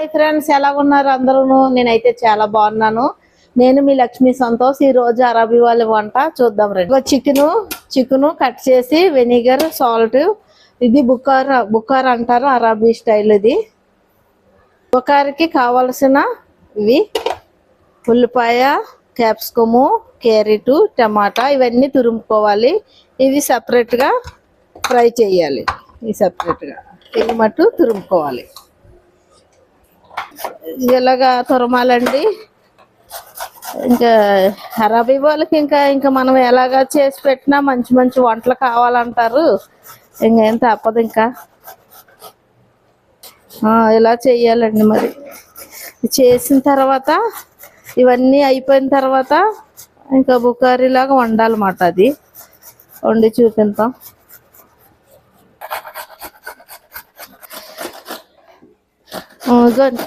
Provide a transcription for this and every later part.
Hi friends ఎలా ఉన్నారు అందరూ నేనైతే చాలా బాగున్నాను. నేను మీ లక్ష్మీ సంతోష్ ఈ రోజు అరబీ వాళ్ళ వంట చూద్దాం రండి. చికెన్ చికెన్ కట్ చేసి వెనిగర్ సాల్ట్ ఇది బుకార్ బుకార్ అంటారు అరబీ స్టైల్ ఇది. బుకార్కి కావలసిన ఇవి ఉల్లిపాయ క్యాప్సికము క్యారెట్ టమాటా ఇవన్నీ తురుముకోవాలి. ఇవి సపరేట్గా ఫ్రై చేయాలి. ఇవి సపరేట్గా ఇవి మట్టు తురుముకోవాలి. ఇలాగా తురమాలండి. ఇంకా అరబీ వాళ్ళకి ఇంకా ఇంకా మనం ఎలాగా చేసి పెట్టినా మంచి మంచి వంటలు కావాలంటారు. ఇంకేం తప్పదు ఇంకా. ఇలా చేయాలండి మరి. చేసిన తర్వాత ఇవన్నీ అయిపోయిన తర్వాత ఇంకా బుకారీలాగా వండాలన్నమాట అది. వండి చూపిస్తాం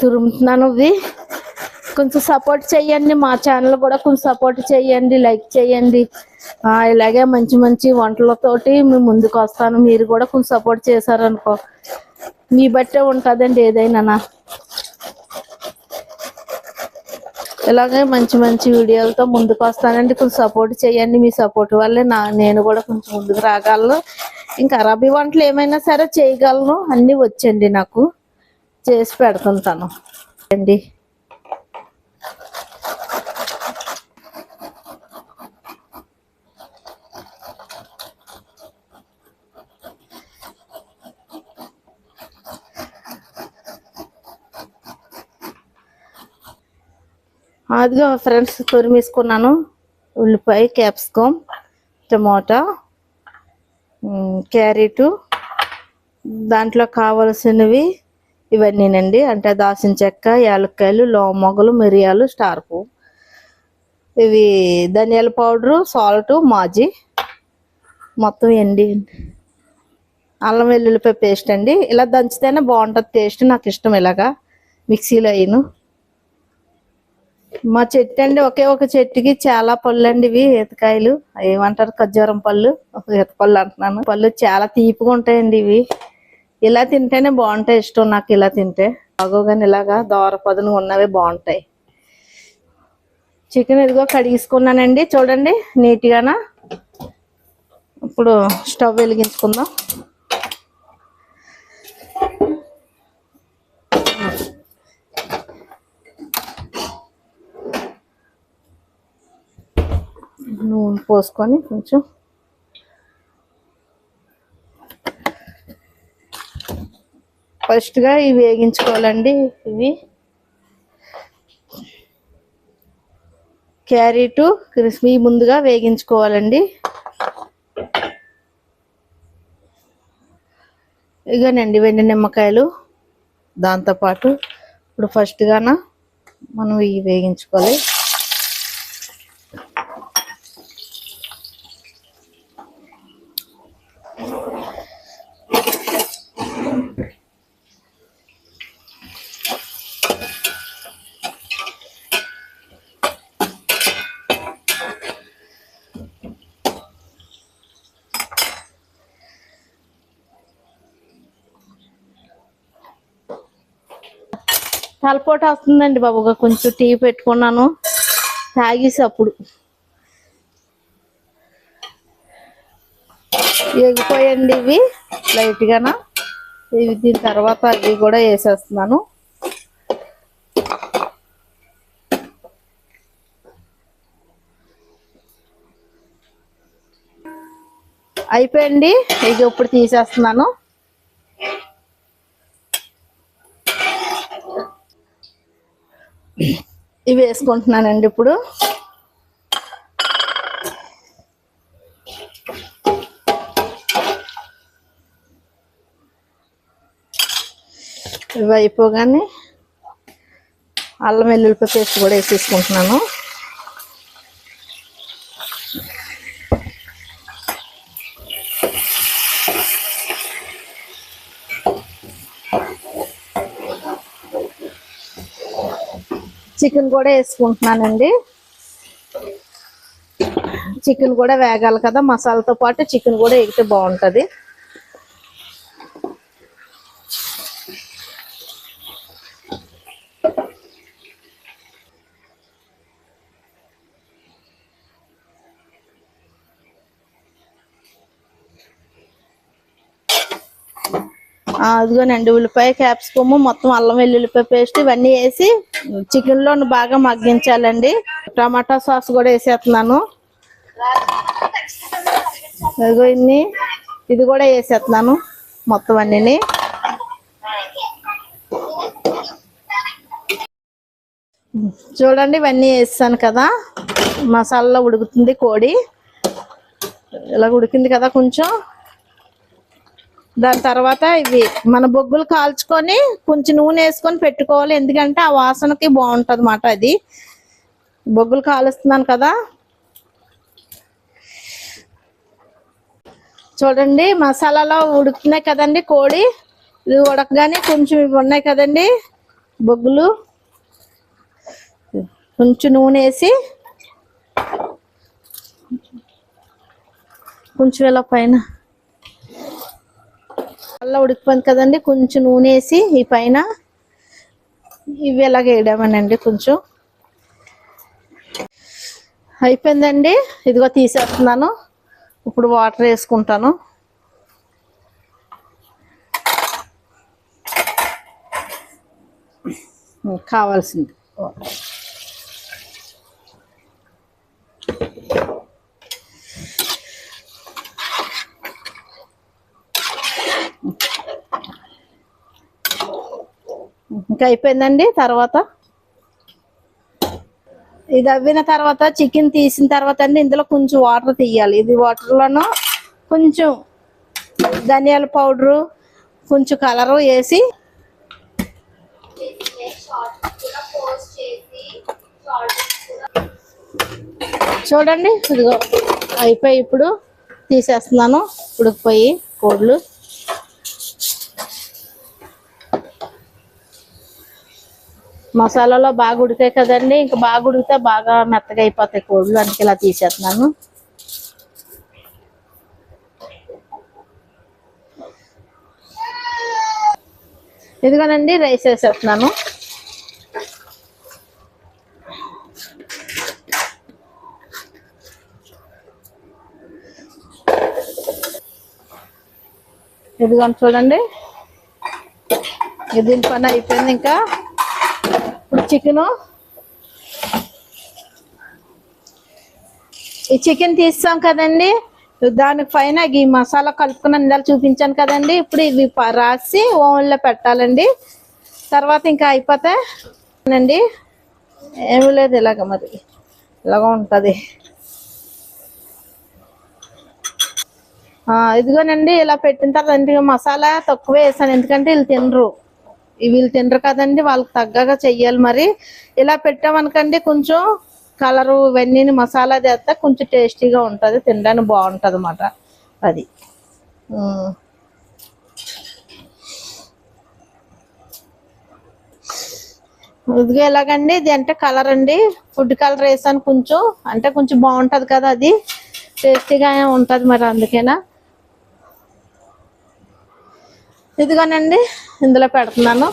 తురుముతున్నాను ఇవి కొంచెం సపోర్ట్ చేయండి మా ఛానల్ కూడా కొంచెం సపోర్ట్ చేయండి లైక్ చేయండి ఇలాగే మంచి మంచి వంటలతోటి మేము ముందుకు వస్తాను. మీరు కూడా కొంచెం సపోర్ట్ చేశారనుకో. మీ బట్టే ఉంటుందండి ఏదైనా ఇలాగే మంచి మంచి వీడియోలతో ముందుకు వస్తానండి. కొంచెం సపోర్ట్ చేయండి మీ సపోర్ట్ వల్లే నా నేను కూడా కొంచెం ముందుకు రాగలను. ఇంకా అరబీ వంటలు ఏమైనా సరే చేయగలను. అన్నీ వచ్చండి నాకు. చేసి పెడుతుంటాను. అండి. అదిగో ఫ్రెండ్స్ తురిమేసుకున్నాను ఉల్లిపాయ క్యాప్సికమ్ టమోటా క్యారెటు క్యారెట్ దాంట్లో కావలసినవి ఇవన్నీనండి. అంటే దాసిన చెక్క యాలక్కాయలు లోమొగలు మిరియాలు స్టార్ పువ్వు ఇవి ధనియాల పౌడరు సాల్ట్ మాజీ. మొత్తం ఎండి. అల్లం వెల్లుల్లిపాయ పేస్ట్ అండి. ఇలా దంచితేనే బాగుంటుంది టేస్ట్. నాకు ఇష్టం ఇలాగా. మిక్సీలో అయిను మా చెట్టు అండి ఒకే ఒక చెట్టుకి చాలా పళ్ళు అండి ఇవి ఈతకాయలు. ఏమంటారు? ఖర్జూరం పళ్ళు. ఈత పళ్ళు అంటున్నాను. పళ్ళు చాలా తీపిగా ఉంటాయండి ఇవి. ఇలా తింటేనే బాగుంటాయి ఇష్టం నాకు ఇలా తింటే. బాగోగానే ఇలాగా దోర పదును ఉన్నవి బాగుంటాయి. చికెన్ ఇదిగో కడిగిసుకున్నానండి. చూడండి నీట్గాన? ఇప్పుడు స్టవ్ వెలిగించుకుందాం. నూనె పోసుకొని కొంచెం ఫస్ట్గా ఇవి వేగించుకోవాలండి. ఇవి క్యారెట్ క్రిస్మీ ముందుగా వేగించుకోవాలండి. ఇగనండి వెండి నిమ్మకాయలు. దాంతోపాటు ఇప్పుడు ఫస్ట్గాన మనం ఇవి వేగించుకోవాలి. తలపోటు వస్తుందండి బాబుగా కొంచెం టీ పెట్టుకున్నాను. తాగేసి అప్పుడు. ఎగిపోయండి ఇవి. లైట్గానా? ఇవి దీని తర్వాత అవి కూడా వేసేస్తున్నాను. అయిపోయింది. ఇక ఇప్పుడు తీసేస్తున్నాను. ఇవి వేసుకుంటున్నానండి ఇప్పుడు. ఇవి అయిపోగానే అల్లం వెల్లుల్లిపాయ పేస్ట్ కూడా వేసేసుకుంటున్నాను. చికెన్ కూడా వేసుకుంటున్నానండి. చికెన్ కూడా వేగాలి కదా మసాలాతో పాటు చికెన్ కూడా వేగితే బాగుంటుంది. అదిగోనండి ఉల్లిపాయ క్యాప్సికము మొత్తం అల్లం వెల్లుల్లిపాయ పేస్ట్ ఇవన్నీ వేసి చికెన్లో బాగా మగ్గించాలండి. టమాటా సాస్ కూడా వేసేస్తున్నాను. ఇన్ని. ఇది కూడా వేసేస్తున్నాను మొత్తం అన్నిని. చూడండి ఇవన్నీ వేసాను కదా. మసాలాలో ఉడుకుతుంది కోడి. ఇలా ఉడికింది కదా కొంచెం. దాని తర్వాత ఇవి మన బొగ్గులు కాల్చుకొని కొంచెం నూనె వేసుకొని పెట్టుకోవాలి. ఎందుకంటే ఆ వాసనకి బాగుంటుంది అన్నమాట అది. బొగ్గులు కాలుస్తున్నాను కదా. చూడండి మసాలాలో ఉడుకుతున్నాయి కదండి కోడి. ఇది ఉడకగానే కొంచెం ఇవి ఉన్నాయి కదండి బొగ్గులు. కొంచెం నూనె వేసి కొంచెం ఇలా పైన అలా ఉడికిపోయింది కదండి. కొంచెం నూనె వేసి ఈ పైన ఇవి ఎలాగ వేయడమేనండి కొంచెం. అయిపోయిందండి. ఇదిగో తీసేస్తున్నాను. ఇప్పుడు వాటర్ వేసుకుంటాను. కావాల్సింది. ఇంకా అయిపోయిందండి తర్వాత. ఇది అవ్విన తర్వాత చికెన్ తీసిన తర్వాత అండి ఇందులో కొంచెం వాటర్ తీయాలి. ఇది వాటర్లోనూ కొంచెం ధనియాల పౌడరు కొంచెం కలరు వేసి చూడండి ఇదిగో అయిపోయి ఇప్పుడు తీసేస్తున్నాను. ఉడికిపోయి కోళ్ళు మసాలాలో బాగా ఉడికాయి కదండి. ఇంకా బాగా ఉడికితే బాగా మెత్తగా అయిపోతాయి కోళ్ళు. అందుకే ఇలా తీసేస్తున్నాను. ఇదిగోనండి రైస్ వేసేస్తున్నాను. ఇదిగోండి చూడండి. దీని పని అయిపోయింది ఇంకా. చికెను? ఈ చికెన్ తీస్తాం కదండి. దానికి పైన ఈ మసాలా కలుపుకున్న ఇందాక చూపించాను కదండి. ఇప్పుడు ఇవి రాసి ఓవెన్లో పెట్టాలండి. తర్వాత ఇంకా అయిపోతే అండి. ఏమీ లేదు ఇలాగ మరి. ఇలాగ ఉంటుంది. ఇదిగోనండి ఇలా పెట్టిన తర్వాత మసాలా తక్కువ వేసాను. ఎందుకంటే వీళ్ళు తినరు. వీళ్ళు తినరు కదండి వాళ్ళకి తగ్గగా చెయ్యాలి మరి. ఇలా పెట్టామనుకండి కొంచెం కలరు ఇవన్నీ మసాలా చేస్తే కొంచెం టేస్టీగా ఉంటుంది తినడానికి బాగుంటుంది అన్నమాట అది ఇదిగా ఎలాగండి ఇది అంటే కలర్ అండి. ఫుడ్ కలర్ వేసాను కొంచెం అంటే కొంచెం బాగుంటుంది కదా అది. టేస్టీగా ఉంటుంది మరి అందుకేనా. ఇదిగోనండి ఇందులో పెడుతున్నాను.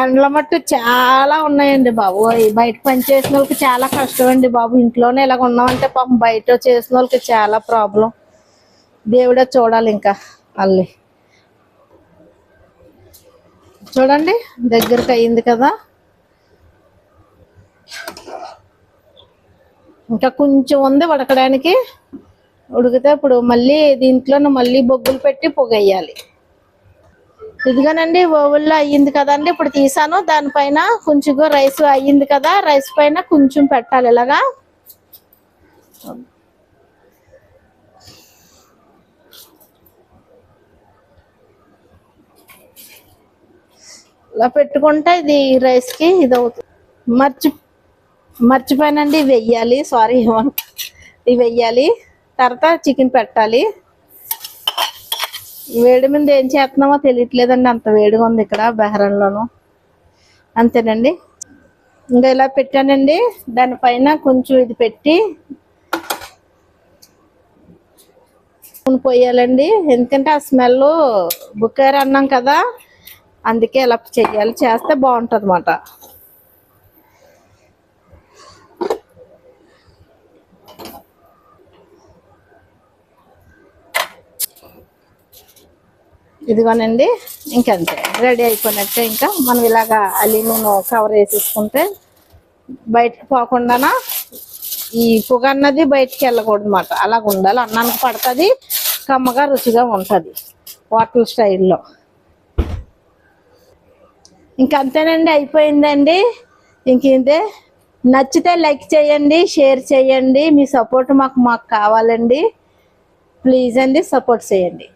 ఎండల మట్టు చాలా ఉన్నాయండి బాబు. బయట పని చేసిన వాళ్ళకి చాలా కష్టం అండి బాబు. ఇంట్లోనే ఇలాగ ఉన్నామంటే పాపం బయట చేసిన వాళ్ళకి చాలా ప్రాబ్లం. దేవుడే చూడాలి ఇంకా అల్లి చూడండి దగ్గరికి అయింది కదా. ఇంకా కొంచెం ఉంది ఉడకడానికి ఉడికితే ఇప్పుడు మళ్ళీ దీంట్లోనే మళ్ళీ బొగ్గులు పెట్టి పొగ వేయాలి ఇదిగోనండి ఓవెల్లో అయ్యింది కదండి. ఇప్పుడు తీసాను. దానిపైన కొంచెం రైస్ అయ్యింది కదా. రైస్ పైన కొంచెం పెట్టాలి ఇలాగా. ఇలా పెట్టుకుంటే ఇది రైస్కి ఇది అవుతుంది మర్చి మర్చిపోయానండి వెయ్యాలి సారీ ఇవి వెయ్యాలి తర్వాత చికెన్ పెట్టాలి. వేడి మీద ఏం చేస్తున్నామో తెలియట్లేదండి. అంత వేడిగా ఉంది ఇక్కడ బెహరంలోను. అంతేనండి. ఇంకా ఇలా పెట్టానండి. దానిపైన కొంచెం ఇది పెట్టి నూనె పోయాలండి. ఎందుకంటే ఆ స్మెల్ బుక్కారు అన్నాం కదా అందుకే ఇలా చెయ్యాలి. చేస్తే బాగుంటుంది అన్నమాట ఇదిగోనండి ఇంకంతే. రెడీ అయిపోయినట్టే ఇంకా. మనం ఇలాగా అల్యూమినియం కవర్ వేసేసుకుంటే బయట పోకుండా ఈ పొగ అన్నది బయటికి వెళ్ళకూడదు అనమాట అలాగ ఉండాలి. అన్నానికి పడుతుంది కమ్మగా రుచిగా ఉంటుంది హోటల్ స్టైల్లో. ఇంకంతేనండి అయిపోయిందండి. ఇంకేంటే నచ్చితే లైక్ చేయండి షేర్ చేయండి. మీ సపోర్ట్ మాకు మాకు కావాలండి. ప్లీజ్ అండి సపోర్ట్ చేయండి.